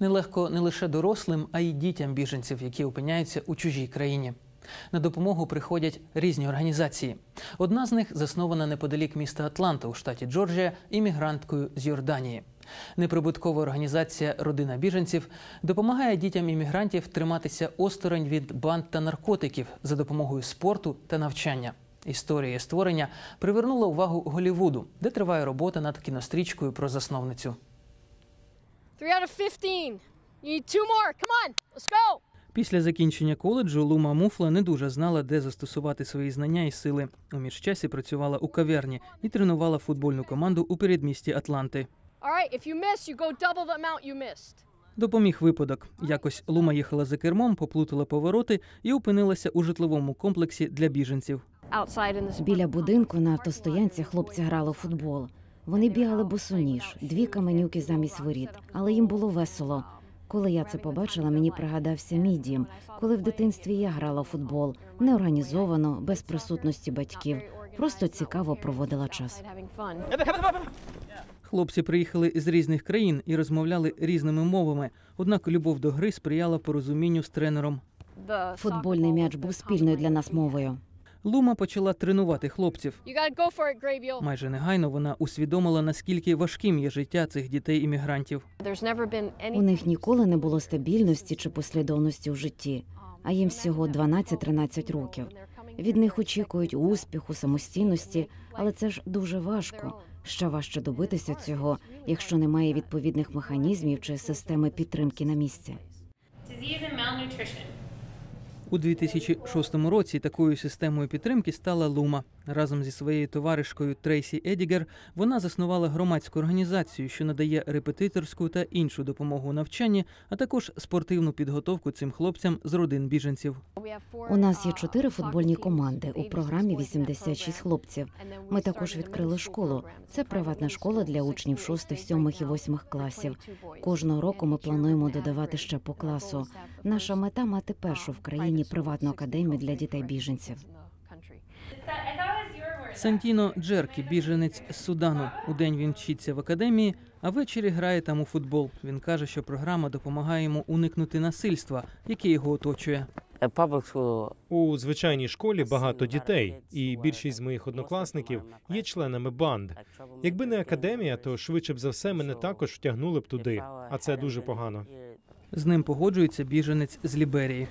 Нелегко не лише дорослим, а й дітям біженців, які опиняються у чужій країні. На допомогу приходять різні організації. Одна з них заснована неподалік міста Атланта у штаті Джорджія іммігранткою з Йорданії. Неприбуткова організація Родина біженців допомагає дітям іммігрантів триматися осторонь від банд та наркотиків за допомогою спорту та навчання. Історія створення привернула увагу Голівуду, де триває робота над кінострічкою про засновницю. Three out of 15. You need two more. Come on, let's go. Після закінчення коледжу Лума Муфла не дуже знала, де застосувати свої знання і сили. У міжчасі працювала у кав'ярні і тренувала футбольну команду у передмісті Атланти. All right, miss, you go double the amount you missed. Допоміг випадок. Якось Лума їхала за кермом, поплутала повороти і опинилася у житловому комплексі для біженців. Outside Біля будинку на автостоянці хлопці грали у футбол. Вони бігали босоніж, дві каменюки замість воріт, але їм було весело. Коли я це побачила, мені пригадався мій дім, коли в дитинстві я грала у футбол, неорганізовано, без присутності батьків. Просто цікаво проводила час. Хлопці приїхали з різних країн і розмовляли різними мовами. Однак любов до гри сприяла порозумінню з тренером. Футбольний м'яч був спільною для нас мовою. Лума почала тренувати хлопців. It, Майже негайно вона усвідомила, наскільки важким є життя цих never been У них ніколи не було стабільності чи послідовності у житті, а їм всього 12-13 років. Від них очікують успіху, самостійності, але це ж дуже важко. Ще важче добитися цього, якщо немає відповідних механізмів чи системи підтримки на місці. У 2006 році такою системою підтримки стала Лума. Разом зі своєю товаришкою Трейсі Едігер вона заснувала громадську організацію, що надає репетиторську та іншу допомогу у навчанні, а також спортивну підготовку цим хлопцям з родин біженців. У нас є чотири футбольні команди у програмі 86 хлопців. Ми також відкрили школу. Це приватна школа для учнів 6, 7 і 8 класів. Кожного року ми плануємо додавати ще по класу. Наша мета мати першу в країні приватну академію для дітей біженців. Сантіно Джеркі, біженець з Судану. Удень він вчиться в академії, а ввечері грає там у футбол. Він каже, що програма допомагає йому уникнути насильства, яке його оточує. У звичайній школі багато дітей, і більшість з моїх однокласників є членами банд. Якби не академія, то швидше б за все мене також втягнули б туди, а це дуже погано. З ним погоджується біженець з Ліберії.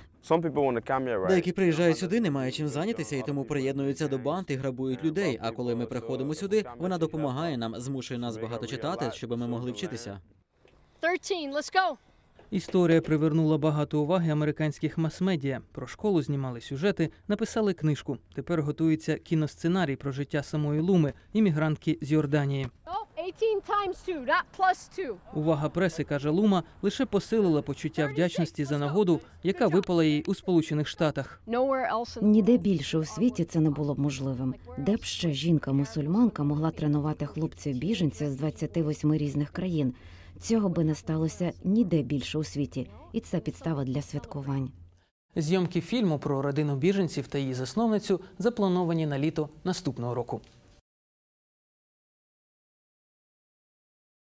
Деякі приїжджають сюди, не мають чим зайнятися, і тому приєднуються до банд і грабують людей. А коли ми приходимо сюди, вона допомагає нам, змушує нас багато читати, щоб ми могли вчитися. 13. Let's go. Історія привернула багато уваги американських мас-медіа. Про школу знімали сюжети, написали книжку. Тепер готується кіносценарій про життя самої Луми, іммігрантки з Йорданії. 18 times 2, not plus 2. Увага преси, каже Лума, лише посилила почуття вдячності за нагоду, яка випала їй у Сполучених Штатах. Ніде більше у світі це не було б можливим. Де б ще жінка-мусульманка могла тренувати хлопців біженців з 28 різних країн. Цього би не сталося ніде більше у світі, і це підстава для святкувань. Зйомки фільму про родину біженців та її засновницю заплановані на літо наступного року.